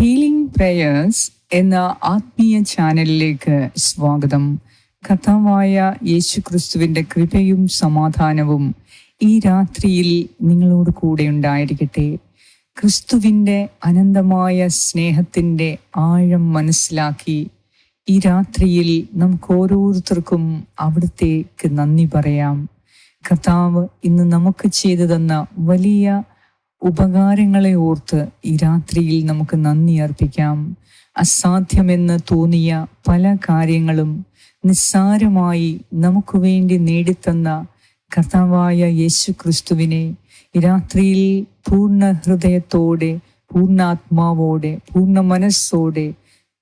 Healing prayers എന്ന ആത്മീയ ചാനലിലേക്ക് സ്വാഗതം. കഥാവായ യേശുക്രിസ്തുവിന്റെ കൃപയും സമാധാനവും ഈ രാത്രിയിൽ നിങ്ങളോട് കൂടെ ഉണ്ടായിരിക്കട്ടെ. ക്രിസ്തുവിന്റെ അനന്തമായ സ്നേഹത്തിന്റെ ആഴം മനസ്സിലാക്കി ഈ രാത്രിയിൽ നമുക്ക് ഓരോരുത്തർക്കും അവിടത്തേക്ക് നന്ദി പറയാം. കർത്താവ് ഇന്ന് നമുക്ക് ചെയ്തു തന്ന വലിയ ഉപകാരങ്ങളെ ഓർത്ത് ഈ രാത്രിയിൽ നമുക്ക് നന്ദി അർപ്പിക്കാം. അസാധ്യമെന്ന് തോന്നിയ പല കാര്യങ്ങളും നിസ്സാരമായി നമുക്ക് വേണ്ടി നേടിത്തന്ന കർത്താവായ യേശു ക്രിസ്തുവിനെ രാത്രിയിൽ പൂർണ ഹൃദയത്തോടെ പൂർണാത്മാവോടെ പൂർണ മനസ്സോടെ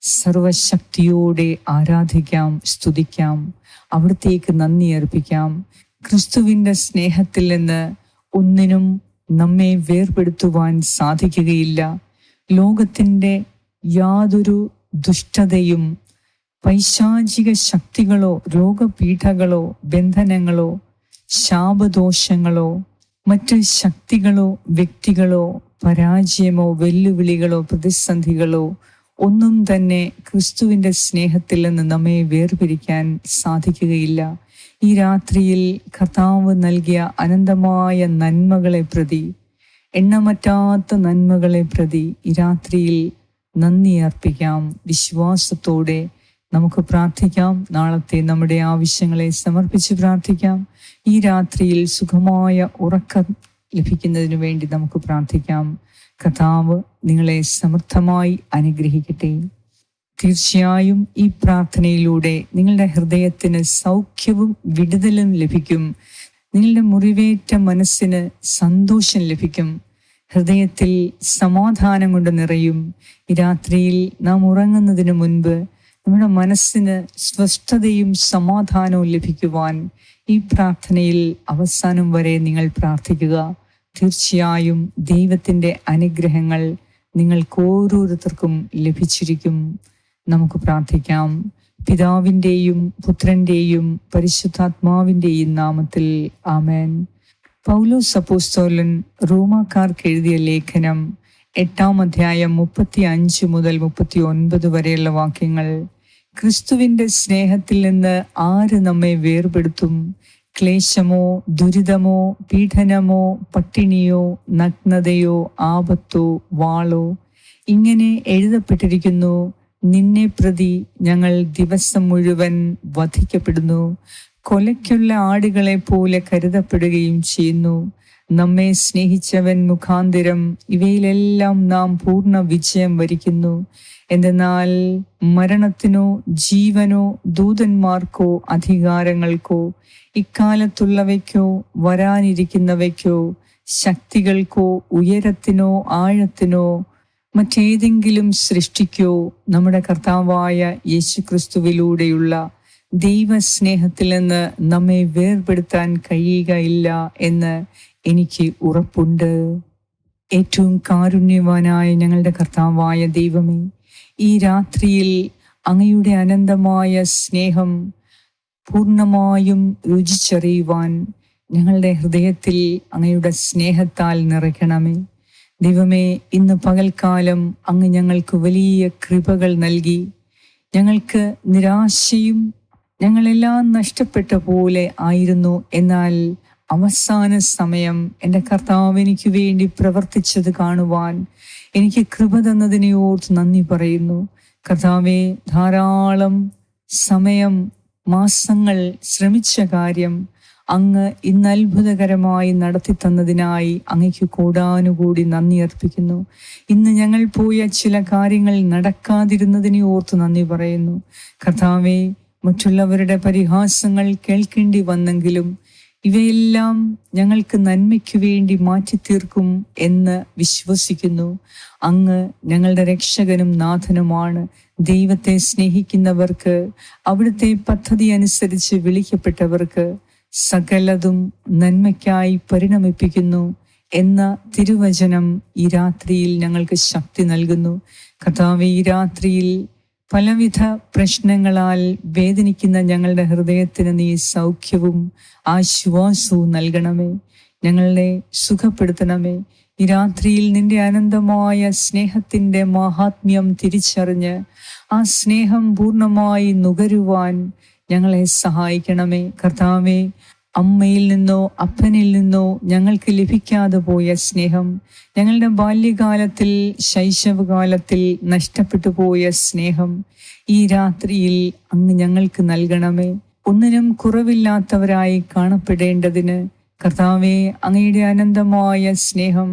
സർവശക്തിയോടെ ആരാധിക്കാം സ്തുതിക്കാം അവിടത്തേക്ക് നന്ദി അർപ്പിക്കാം. ക്രിസ്തുവിന്റെ സ്നേഹത്തിൽ നിന്ന് ഒന്നിനും നമ്മെ വേർപെടുത്തുവാൻ സാധിക്കുകയില്ല. ലോകത്തിന്റെ യാതൊരു ദുഷ്ടതയും പൈശാചിക ശക്തികളോ രോഗപീഠകളോ ബന്ധനങ്ങളോ ശാപദോഷങ്ങളോ മറ്റ് ശക്തികളോ വ്യക്തികളോ പരാജയമോ വെല്ലുവിളികളോ പ്രതിസന്ധികളോ ഒന്നും തന്നെ ക്രിസ്തുവിന്റെ സ്നേഹത്തിൽ നിന്ന് നമ്മെ വേർപിരിക്കാൻ സാധിക്കുകയില്ല. ഈ രാത്രിയിൽ കർത്താവ് നൽകിയ അനന്തമായ നന്മകളെ പ്രതി എണ്ണമറ്റാത്ത നന്മകളെ പ്രതി ഈ രാത്രിയിൽ നന്ദി അർപ്പിക്കാം. വിശ്വാസത്തോടെ നമുക്ക് പ്രാർത്ഥിക്കാം. നാളത്തെ നമ്മുടെ ആവശ്യങ്ങളെ സമർപ്പിച്ച് പ്രാർത്ഥിക്കാം. ഈ രാത്രിയിൽ സുഖമായ ഉറക്കം ലഭിക്കുന്നതിന് വേണ്ടി നമുക്ക് പ്രാർത്ഥിക്കാം. കഥാവ് നിങ്ങളെ സമർത്ഥമായി അനുഗ്രഹിക്കട്ടെ. തീർച്ചയായും ഈ പ്രാർത്ഥനയിലൂടെ നിങ്ങളുടെ ഹൃദയത്തിന് സൗഖ്യവും വിടുതലും ലഭിക്കും. നിങ്ങളുടെ മുറിവേറ്റ മനസ്സിന് സന്തോഷം ലഭിക്കും. ഹൃദയത്തിൽ സമാധാനം കൊണ്ട് നിറയും. ഈ രാത്രിയിൽ നാം ഉറങ്ങുന്നതിന് മുൻപ് നമ്മുടെ മനസ്സിന് സ്വസ്ഥതയും സമാധാനവും ലഭിക്കുവാൻ ഈ പ്രാർത്ഥനയിൽ അവസാനം വരെ നിങ്ങൾ പ്രാർത്ഥിക്കുക. തീർച്ചയായും ദൈവത്തിന്റെ അനുഗ്രഹങ്ങൾ നിങ്ങൾക്ക് ഓരോരുത്തർക്കും ലഭിച്ചിരിക്കും. നമുക്ക് പ്രാർത്ഥിക്കാം. പിതാവിന്റെയും പുത്രന്റെയും പരിശുദ്ധാത്മാവിന്റെയും നാമത്തിൽ ആമേൻ. പൗലോ സപ്പോസ്തോലൻ റോമാക്കാർക്ക് എഴുതിയ ലേഖനം എട്ടാം അധ്യായം മുപ്പത്തി അഞ്ച് മുതൽ മുപ്പത്തി ഒൻപത് വരെയുള്ള വാക്യങ്ങൾ. ക്രിസ്തുവിന്റെ സ്നേഹത്തിൽ നിന്ന് ആര് നമ്മെ വേർപെടുത്തും? ക്ലേശമോ ദുരിതമോ പീഡനമോ പട്ടിണിയോ നഗ്നതയോ ആപത്തോ വാളോ? ഇങ്ങനെ എഴുതപ്പെട്ടിരിക്കുന്നു നിന്നെ പ്രതി ഞങ്ങൾ ദിവസം മുഴുവൻ വധിക്കപ്പെടുന്നു. കൊലയ്ക്കുള്ള ആടുകളെ പോലെ കരുതപ്പെടുകയും ചെയ്യുന്നു. നമ്മെ സ്നേഹിച്ചവൻ മുഖാന്തിരം ഇവയിലെല്ലാം നാം പൂർണ വിജയം വരിക്കുന്നു. എന്തെന്നാൽ മരണത്തിനോ ജീവനോ ദൂതന്മാർക്കോ അധികാരങ്ങൾക്കോ ഇക്കാലത്തുള്ളവയ്ക്കോ വരാനിരിക്കുന്നവയ്ക്കോ ശക്തികൾക്കോ ഉയരത്തിനോ ആഴത്തിനോ മറ്റേതെങ്കിലും സൃഷ്ടിക്കോ നമ്മുടെ കർത്താവായ യേശുക്രിസ്തുവിലൂടെയുള്ള ദൈവസ്നേഹത്തിൽ നിന്ന് നമ്മെ വേർപെടുത്താൻ കഴിയുകയില്ല എന്ന് എനിക്ക് ഉറപ്പുണ്ട്. ഏറ്റവും കാരുണ്യവാനായ ഞങ്ങളുടെ കർത്താവായ ദൈവമേ ഈ രാത്രിയിൽ അങ്ങയുടെ അനന്തമായ സ്നേഹം പൂർണമായും രുചിച്ചറിയുവാൻ ഞങ്ങളുടെ ഹൃദയത്തിൽ അങ്ങയുടെ സ്നേഹത്താൽ നിറയ്ക്കണമേ. ദൈവമേ ഇന്ന് പകൽക്കാലം അങ്ങ് ഞങ്ങൾക്ക് വലിയ കൃപകൾ നൽകി. ഞങ്ങൾക്ക് നിരാശയും ഞങ്ങളെല്ലാം നഷ്ടപ്പെട്ട പോലെ ആയിരുന്നു. എന്നാൽ അവസാന സമയം എന്റെ കർത്താവ് എനിക്ക് വേണ്ടി പ്രവർത്തിച്ചത് കാണുവാൻ എനിക്ക് കൃപ തന്നതിനെ ഓർത്ത് നന്ദി പറയുന്നു. കർത്താവെ ധാരാളം സമയം മാസങ്ങൾ ശ്രമിച്ച കാര്യം അങ്ങ് ഇന്ന് അത്ഭുതകരമായി നടത്തി തന്നതിനായി അങ്ങയ്ക്ക് കൂടാനുകൂടി നന്ദി അർപ്പിക്കുന്നു. ഇന്ന് ഞങ്ങൾ പോയ ചില കാര്യങ്ങൾ നടക്കാതിരുന്നതിനെ ഓർത്ത് നന്ദി പറയുന്നു. കഥാവെ മറ്റുള്ളവരുടെ പരിഹാസങ്ങൾ കേൾക്കേണ്ടി വന്നെങ്കിലും ഇവയെല്ലാം ഞങ്ങൾക്ക് നന്മയ്ക്ക് വേണ്ടി മാറ്റി തീർക്കും എന്ന് വിശ്വസിക്കുന്നു. അങ്ങ് ഞങ്ങളുടെ രക്ഷകനും നാഥനുമാണ്. ദൈവത്തെ സ്നേഹിക്കുന്നവർക്ക് അവിടുത്തെ പദ്ധതി അനുസരിച്ച് വിളിക്കപ്പെട്ടവർക്ക് സകലതും നന്മയ്ക്കായി പരിണമിപ്പിക്കുന്നു എന്ന തിരുവചനം ഈ രാത്രിയിൽ ഞങ്ങൾക്ക് ശക്തി നൽകുന്നു. കർത്താവ് ഈ രാത്രിയിൽ പലവിധ പ്രശ്നങ്ങളാൽ വേദനിക്കുന്ന ഞങ്ങളുടെ ഹൃദയത്തിന് നീ സൗഖ്യവും ആശ്വാസവും നൽകണമേ. ഞങ്ങളെ സുഖപ്പെടുത്തണമേ. ഈ രാത്രിയിൽ നിന്റെ അനന്തമായ സ്നേഹത്തിന്റെ മഹാത്മ്യം തിരിച്ചറിഞ്ഞ് ആ സ്നേഹം പൂർണമായി നുകരുവാൻ ഞങ്ങളെ സഹായിക്കണമേ. കർത്താവേ അമ്മയിൽ നിന്നോ അപ്പനിൽ നിന്നോ ഞങ്ങൾക്ക് ലഭിക്കാതെ പോയ സ്നേഹം ഞങ്ങളുടെ ബാല്യകാലത്തിൽ ശൈശവകാലത്തിൽ നഷ്ടപ്പെട്ടു പോയ സ്നേഹം ഈ രാത്രിയിൽ അങ്ങ് ഞങ്ങൾക്ക് നൽകണമേ. ഒന്നിനും കുറവില്ലാത്തവരായി കാണപ്പെടേണ്ടതിന് കർത്താവെ അങ്ങയുടെ അനന്തമായ സ്നേഹം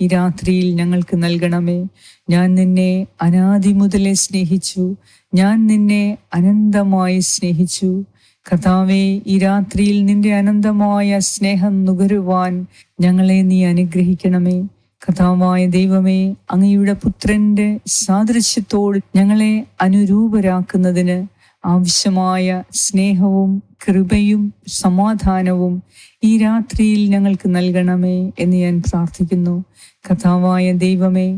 ഈ രാത്രിയിൽ ഞങ്ങൾക്ക് നൽകണമേ. ഞാൻ നിന്നെ അനാദി മുതലേ സ്നേഹിച്ചു. ഞാൻ നിന്നെ അനന്തമായി സ്നേഹിച്ചു. കർത്താവെ ഈ രാത്രിയിൽ നിന്റെ അനന്തമായ സ്നേഹം നുകരുവാൻ ഞങ്ങളെ നീ അനുഗ്രഹിക്കണമേ. കർത്താവായ ദൈവമേ അങ്ങയുടെ പുത്രന്റെ സാദൃശ്യത്തോട് ഞങ്ങളെ അനുരൂപരാക്കുന്നതിന് ആവശ്യമായ സ്നേഹവും കൃപയും സമാധാനവും ഈ രാത്രിയിൽ ഞങ്ങൾക്ക് നൽകണമേ എന്ന് ഞാൻ പ്രാർത്ഥിക്കുന്നു. കഥാവായ ദൈവമേ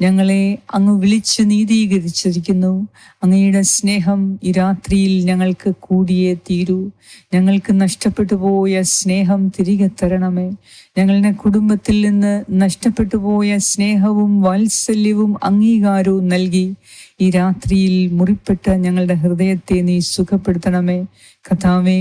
ഞങ്ങളെ അങ്ങ് വിളിച്ചു നീതീകരിച്ചിരിക്കുന്നു. അങ്ങയുടെ സ്നേഹം ഈ രാത്രിയിൽ ഞങ്ങൾക്ക് കൂടിയേ തീരൂ. ഞങ്ങൾക്ക് നഷ്ടപ്പെട്ടു പോയ സ്നേഹം തിരികെ തരണമേ. ഞങ്ങളുടെ കുടുംബത്തിൽ നിന്ന് നഷ്ടപ്പെട്ടു പോയ സ്നേഹവും വാത്സല്യവും അംഗീകാരവും നൽകി ഈ രാത്രിയിൽ മുറിപ്പെട്ട ഞങ്ങളുടെ ഹൃദയത്തെ നീ സുഖപ്പെടുത്തണമേ. കഥാവേ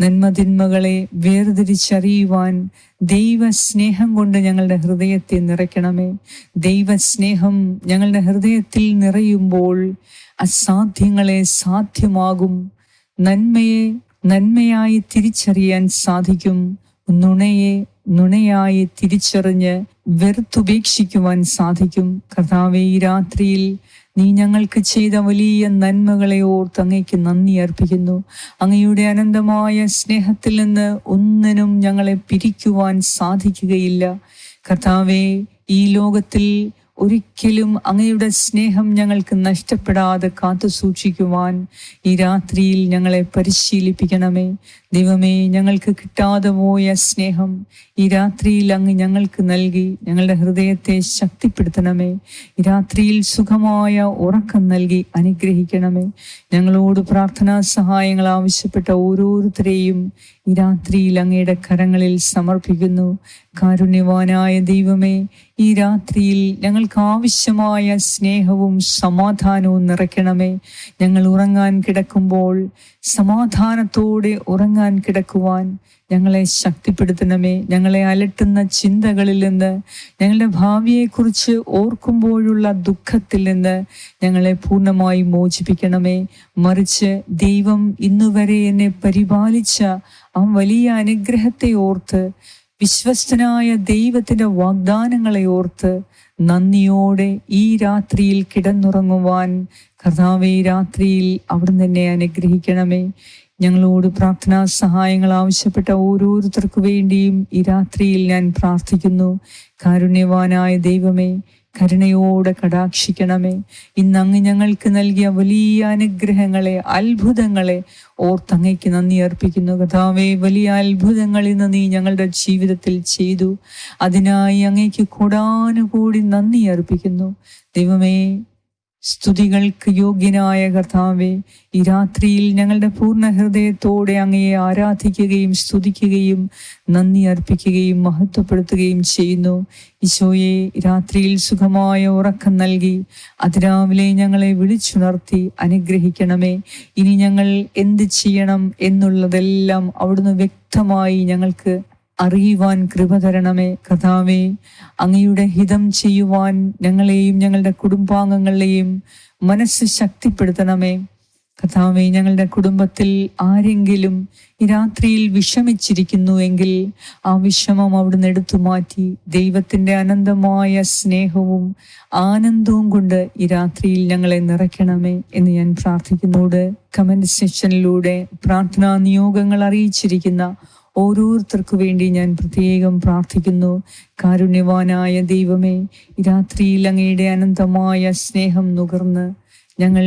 നന്മതിന്മകളെ വേർതിരിച്ചറിയുവാൻ ദൈവസ്നേഹം കൊണ്ട് ഞങ്ങളുടെ ഹൃദയത്തെ നിറയ്ക്കണമേ. ദൈവസ്നേഹം ഞങ്ങളുടെ ഹൃദയത്തിൽ നിറയുമ്പോൾ അസാധ്യങ്ങളെ സാധ്യമാകും. നന്മയെ നന്മയായി തിരിച്ചറിയാൻ സാധിക്കും. നുണയെ നുണയായി തിരിച്ചറിഞ്ഞ് വെറുത്തുപേക്ഷിക്കുവാൻ സാധിക്കും. കർത്താവെ ഈ രാത്രിയിൽ നീ ഞങ്ങൾക്ക് ചെയ്ത വലിയ നന്മകളെ ഓർത്ത് അങ്ങയ്ക്ക് നന്ദി അർപ്പിക്കുന്നു. അങ്ങയുടെ അനന്തമായ സ്നേഹത്തിൽ നിന്ന് ഒന്നിനും ഞങ്ങളെ പിരിക്കുവാൻ സാധിക്കുകയില്ല. കർത്താവെ ഈ ലോകത്തിൽ ഒരിക്കലും അങ്ങയുടെ സ്നേഹം ഞങ്ങൾക്ക് നഷ്ടപ്പെടാതെ കാത്തു സൂക്ഷിക്കുവാൻ ഈ രാത്രിയിൽ ഞങ്ങളെ പരിശീലിപ്പിക്കണമേ. ദൈവമേ ഞങ്ങൾക്ക് കിട്ടാതെ പോയ സ്നേഹം ഈ രാത്രിയിൽ അങ്ങ് ഞങ്ങൾക്ക് നൽകി ഞങ്ങളുടെ ഹൃദയത്തെ ശക്തിപ്പെടുത്തണമേ. ഈ രാത്രിയിൽ സുഖമായ ഉറക്കം നൽകി അനുഗ്രഹിക്കണമേ. ഞങ്ങളോട് പ്രാർത്ഥനാ സഹായങ്ങൾ ആവശ്യപ്പെട്ട ഓരോരുത്തരെയും ഈ രാത്രിയിൽ അങ്ങയുടെ കരങ്ങളിൽ സമർപ്പിക്കുന്നു. കാരുണ്യവാനായ ദൈവമേ ഈ രാത്രിയിൽ ഞങ്ങൾക്ക് ആവശ്യമായ സ്നേഹവും സമാധാനവും നിറയ്ക്കണമേ. ഞങ്ങൾ ഉറങ്ങാൻ കിടക്കുമ്പോൾ സമാധാനത്തോടെ ഉറങ്ങാൻ കിടക്കുവാൻ ഞങ്ങളെ ശക്തിപ്പെടുത്തണമേ. ഞങ്ങളെ അലട്ടുന്ന ചിന്തകളിൽ നിന്ന് ഞങ്ങളുടെ ഭാവിയെക്കുറിച്ച് ഓർക്കുമ്പോഴുള്ള ദുഃഖത്തിൽ നിന്ന് ഞങ്ങളെ പൂർണമായി മോചിപ്പിക്കണമേ. മറിച്ച് ദൈവം ഇന്നുവരെ എന്നെ പരിപാലിച്ച ആ വലിയ അനുഗ്രഹത്തെ ഓർത്ത് വിശ്വസ്തനായ ദൈവത്തിന്റെ വാഗ്ദാനങ്ങളെ ഓർത്ത് നന്ദിയോടെ ഈ രാത്രിയിൽ കിടന്നുറങ്ങുവാൻ കർത്താവെ രാത്രിയിൽ അവിടുന്ന് എന്നെ അനുഗ്രഹിക്കണമേ. ഞങ്ങളോട് പ്രാർത്ഥനാ സഹായങ്ങൾ ആവശ്യപ്പെട്ട ഓരോരുത്തർക്കു വേണ്ടിയും ഈ രാത്രിയിൽ ഞാൻ പ്രാർത്ഥിക്കുന്നു. കാരുണ്യവാനായ ദൈവമേ കരുണയോടെ കടാക്ഷിക്കണമേ. ഇന്ന് അങ്ങ് ഞങ്ങൾക്ക് നൽകിയ വലിയ അനുഗ്രഹങ്ങളെ അത്ഭുതങ്ങളെ ഓർത്തങ്ങയ്ക്ക് നന്ദി അർപ്പിക്കുന്നു. കഥാവേ വലിയ അത്ഭുതങ്ങൾ ഇന്ന് നീ ഞങ്ങളുടെ ജീവിതത്തിൽ ചെയ്തു. അതിനായി അങ്ങയ്ക്ക് കൂടാനുകൂടി നന്ദി അർപ്പിക്കുന്നു. ദൈവമേ സ്തുതികൾക്ക് യോഗ്യനായ കർത്താവെ ഈ രാത്രിയിൽ ഞങ്ങളുടെ പൂർണ ഹൃദയത്തോടെ അങ്ങയെ ആരാധിക്കുകയും സ്തുതിക്കുകയും നന്ദി അർപ്പിക്കുകയും മഹത്വപ്പെടുത്തുകയും ചെയ്യുന്നു. ഈശോയെ രാത്രിയിൽ സുഖമായ ഉറക്കം നൽകി അതിരാവിലെ ഞങ്ങളെ വിളിച്ചുണർത്തി അനുഗ്രഹിക്കണമേ. ഇനി ഞങ്ങൾ എന്ത് ചെയ്യണം എന്നുള്ളതെല്ലാം അവിടുന്ന് വ്യക്തമായി ഞങ്ങൾക്ക് അറിയുവാൻ കൃപ തരണമേ കഥാവേ അങ്ങയുടെ ഹിതം ചെയ്യുവാൻ ഞങ്ങളെയും ഞങ്ങളുടെ കുടുംബാംഗങ്ങളെയും മനസ്സ് ശക്തിപ്പെടുത്തണമേ. കഥാവേ ഞങ്ങളുടെ കുടുംബത്തിൽ ആരെങ്കിലും ഈ രാത്രിയിൽ വിഷമിച്ചിരിക്കുന്നു എങ്കിൽ ആ വിഷമം അവിടുന്ന് എടുത്തു മാറ്റി ദൈവത്തിന്റെ അനന്തമായ സ്നേഹവും ആനന്ദവും കൊണ്ട് ഈ രാത്രിയിൽ ഞങ്ങളെ നിറയ്ക്കണമേ എന്ന് ഞാൻ പ്രാർത്ഥിക്കുന്നോട് കമന്റ് സെക്ഷനിലൂടെ പ്രാർത്ഥനാ നിയോഗങ്ങൾ അറിയിച്ചിരിക്കുന്ന ഓരോരുത്തർക്കു വേണ്ടി ഞാൻ പ്രത്യേകം പ്രാർത്ഥിക്കുന്നു. കാരുണ്യവാനായ ദൈവമേ രാത്രിയിൽ അങ്ങയുടെ അനന്തമായ സ്നേഹം നുകർന്ന് ഞങ്ങൾ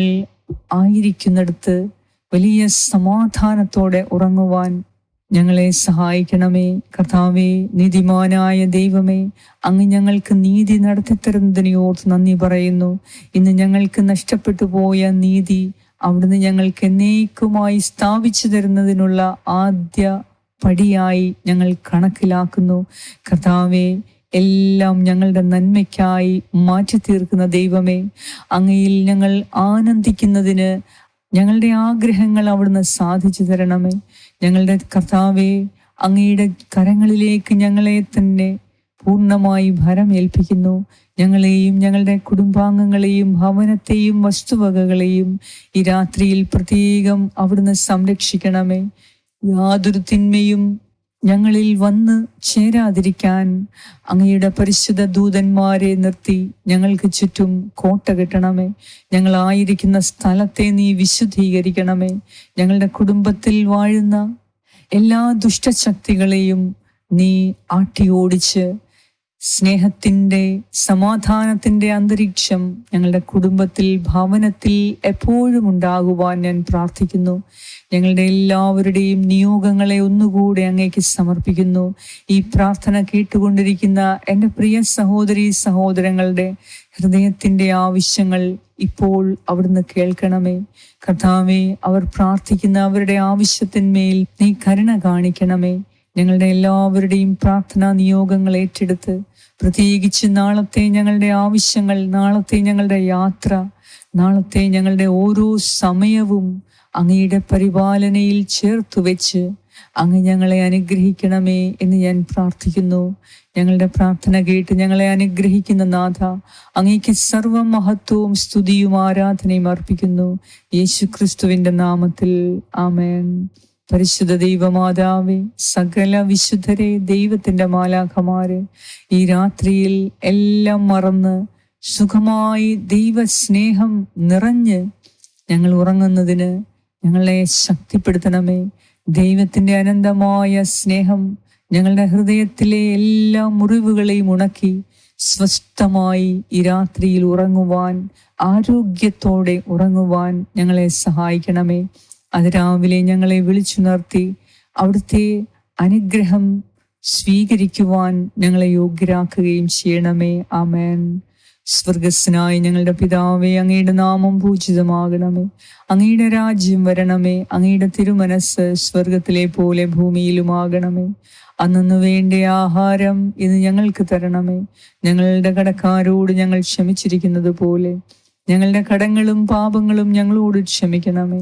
ആയിരിക്കുന്നിടത്ത് വലിയ സമാധാനത്തോടെ ഉറങ്ങുവാൻ ഞങ്ങളെ സഹായിക്കണമേ. കർത്താവേ നീതിമാനായ ദൈവമേ അങ്ങ് ഞങ്ങൾക്ക് നീതി നടത്തിത്തരുന്നതിനെ ഓർത്ത് നന്ദി പറയുന്നു. ഇന്ന് ഞങ്ങൾക്ക് നഷ്ടപ്പെട്ടു പോയ നീതി അവിടുന്ന് ഞങ്ങൾക്ക് എന്നേക്കുമായി സ്ഥാപിച്ചു തരുന്നതിനുള്ള ആദ്യ പടിയായി ഞങ്ങൾ കണക്കിലാക്കുന്നു. കർത്താവെ എല്ലാം ഞങ്ങളുടെ നന്മയ്ക്കായി മാറ്റി തീർക്കുന്ന ദൈവമേ അങ്ങയിൽ ഞങ്ങൾ ആനന്ദിക്കുന്നതിന് ഞങ്ങളുടെ ആഗ്രഹങ്ങൾ അവിടുന്ന് സാധിച്ചു തരണമേ. ഞങ്ങളുടെ കർത്താവെ അങ്ങയുടെ കരങ്ങളിലേക്ക് ഞങ്ങളെ തന്നെ പൂർണമായി ഭരമേൽപ്പിക്കുന്നു. ഞങ്ങളെയും ഞങ്ങളുടെ കുടുംബാംഗങ്ങളെയും ഭവനത്തെയും വസ്തുവകകളെയും ഈ രാത്രിയിൽ പ്രത്യേകം അവിടുന്ന് സംരക്ഷിക്കണമേ. യാതൊരു തിന്മയും ഞങ്ങളിൽ വന്ന് ചേരാതിരിക്കാൻ അങ്ങയുടെ പരിശുദ്ധ ദൂതന്മാരെ നിർത്തി ഞങ്ങൾക്ക് ചുറ്റും കോട്ട കെട്ടണമേ. ഞങ്ങളായിരിക്കുന്ന സ്ഥലത്തെ നീ വിശുദ്ധീകരിക്കണമേ. ഞങ്ങളുടെ കുടുംബത്തിൽ വാഴുന്ന എല്ലാ ദുഷ്ടശക്തികളെയും നീ ആട്ടി ഓടിച്ച് സ്നേഹത്തിന്റെ സമാധാനത്തിന്റെ അന്തരീക്ഷം ഞങ്ങളുടെ കുടുംബത്തിൽ ഭവനത്തിൽ എപ്പോഴും ഉണ്ടാകുവാൻ ഞാൻ പ്രാർത്ഥിക്കുന്നു. ഞങ്ങളുടെ എല്ലാവരുടെയും നിയോഗങ്ങളെ ഒന്നുകൂടെ അങ്ങേക്ക് സമർപ്പിക്കുന്നു. ഈ പ്രാർത്ഥന കേട്ടുകൊണ്ടിരിക്കുന്ന എന്റെ പ്രിയ സഹോദരി സഹോദരങ്ങളുടെ ഹൃദയത്തിന്റെ ആവശ്യങ്ങൾ ഇപ്പോൾ അവിടുന്ന് കേൾക്കണമേ. കർത്താവെ അവർ പ്രാർത്ഥിക്കുന്ന അവരുടെ ആവശ്യത്തിന്മേൽ നീ കരുണ കാണിക്കണമേ. ഞങ്ങളുടെ എല്ലാവരുടെയും പ്രാർത്ഥനാ നിയോഗങ്ങൾ ഏറ്റെടുത്ത് പ്രത്യേകിച്ച് നാളത്തെ ഞങ്ങളുടെ ആവശ്യങ്ങൾ നാളത്തെ ഞങ്ങളുടെ യാത്ര നാളത്തെ ഞങ്ങളുടെ ഓരോ സമയവും അങ്ങയുടെ പരിപാലനയിൽ ചേർത്തു വെച്ച് അങ്ങ് ഞങ്ങളെ അനുഗ്രഹിക്കണമേ എന്ന് ഞാൻ പ്രാർത്ഥിക്കുന്നു. ഞങ്ങളുടെ പ്രാർത്ഥന കേട്ട് ഞങ്ങളെ അനുഗ്രഹിക്കുന്ന നാഥ അങ്ങേക്ക് സർവ മഹത്വവും സ്തുതിയും ആരാധനയും അർപ്പിക്കുന്നു. യേശു ക്രിസ്തുവിന്റെ നാമത്തിൽ. ആമേൻ. പരിശുദ്ധ ദൈവമാതാവേ സകല വിശുദ്ധരെ ദൈവത്തിന്റെ മാലാഖമാരെ ഈ രാത്രിയിൽ എല്ലാം മറന്ന് സുഖമായി ദൈവസ്നേഹം നിറഞ്ഞ് ഞങ്ങൾ ഉറങ്ങുന്നതിന് ഞങ്ങളെ ശക്തിപ്പെടുത്തണമേ. ദൈവത്തിന്റെ അനന്തമായ സ്നേഹം ഞങ്ങളുടെ ഹൃദയത്തിലെ എല്ലാ മുറിവുകളെയും ഉണക്കി സ്വസ്ഥമായി ഈ രാത്രിയിൽ ഉറങ്ങുവാൻ ആരോഗ്യത്തോടെ ഉറങ്ങുവാൻ ഞങ്ങളെ സഹായിക്കണമേ. അത് രാവിലെ ഞങ്ങളെ വിളിച്ചുണർത്തി അവിടുത്തെ അനുഗ്രഹം സ്വീകരിക്കുവാൻ ഞങ്ങളെ യോഗ്യരാക്കുകയും ചെയ്യണമേ. ആമേൻ. സ്വർഗസ്സനായി ഞങ്ങളുടെ പിതാവേ അങ്ങയുടെ നാമം പൂജിതമാകണമേ. അങ്ങയുടെ രാജ്യം വരണമേ. അങ്ങയുടെ തിരുമനസ് സ്വർഗത്തിലെ പോലെ ഭൂമിയിലുമാകണമേ. അന്നു വേണ്ട ആഹാരം ഇന്ന് ഞങ്ങൾക്ക് തരണമേ. ഞങ്ങളുടെ കടക്കാരോട് ഞങ്ങൾ ക്ഷമിച്ചിരിക്കുന്നത് പോലെ ഞങ്ങളുടെ കടങ്ങളും പാപങ്ങളും ഞങ്ങളോട് ക്ഷമിക്കണമേ.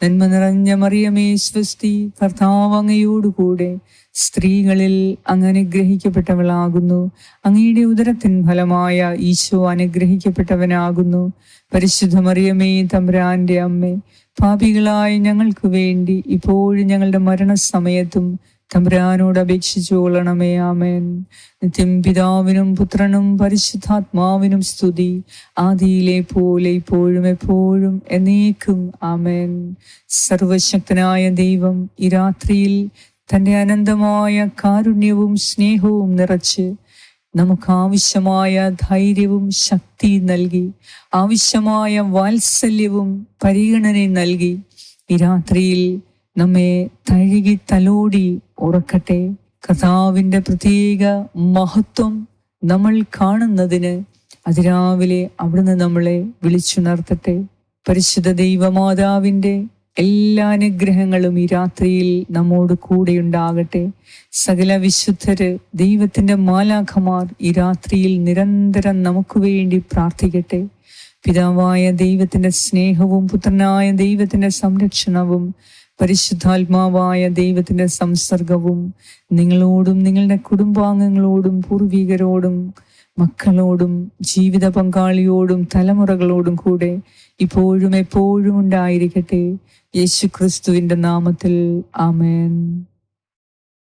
നന്മ നിറഞ്ഞ മറിയമേ സ്വസ്തി കർത്താവ് അങ്ങയോടുകൂടെ. സ്ത്രീകളിൽ അങ്ങ് അനുഗ്രഹിക്കപ്പെട്ടവളാകുന്നു അങ്ങയുടെ ഉദരത്തിൻ ഫലമായ ഈശോ അനുഗ്രഹിക്കപ്പെട്ടവനാകുന്നു. പരിശുദ്ധ മറിയമേ തമ്പുരാന്റെ അമ്മേ പാപികളായ ഞങ്ങൾക്ക് വേണ്ടി ഇപ്പോഴും ഞങ്ങളുടെ മരണസമയത്തും തമ്പുരാനോട് അപേക്ഷിച്ചു കൊള്ളണമേ ആമേൻ. നിത്യം പിതാവിനും പുത്രനും പരിശുദ്ധാത്മാവിനും സ്തുതി. ആദിയിലെ പോലെ ഇപ്പോഴും എപ്പോഴും എന്നേക്കും ആമേൻ. സർവശക്തനായ ദൈവം ഈ രാത്രിയിൽ തന്റെ അനന്തമായ കാരുണ്യവും സ്നേഹവും നിറച്ച് നമുക്ക് ആവശ്യമായ ധൈര്യവും ശക്തി നൽകി ആവശ്യമായ വാത്സല്യവും പരിഗണനയും നൽകി ഈ രാത്രിയിൽ നമ്മെ തഴുകി തലോടി ഉറക്കട്ടെ. കഥാവിന്റെ പ്രത്യേക മഹത്വം നമ്മൾ കാണുന്നതിന് അതിരാവിലെ അവിടുന്ന് നമ്മളെ വിളിച്ചുണർത്തട്ടെ പരിശുദ്ധ ദൈവമാതാവിന്റെ എല്ലാ അനുഗ്രഹങ്ങളും ഈ രാത്രിയിൽ നമ്മോട് കൂടെയുണ്ടാകട്ടെ സകല വിശുദ്ധര് ദൈവത്തിന്റെ മാലാഖമാർ ഈ രാത്രിയിൽ നിരന്തരം നമുക്ക് വേണ്ടി പ്രാർത്ഥിക്കട്ടെ. പിതാവായ ദൈവത്തിന്റെ സ്നേഹവും പുത്രനായ ദൈവത്തിന്റെ സംരക്ഷണവും പരിശുദ്ധാത്മാവായ ദൈവത്തിന്റെ സംസർഗവും നിങ്ങളോടും നിങ്ങളുടെ കുടുംബാംഗങ്ങളോടും പൂർവികരോടും മക്കളോടും ജീവിത പങ്കാളിയോടും തലമുറകളോടും കൂടെ ഇപ്പോഴും എപ്പോഴും ഉണ്ടായിരിക്കട്ടെ. യേശു ക്രിസ്തുവിന്റെ നാമത്തിൽ. ആമേൻ.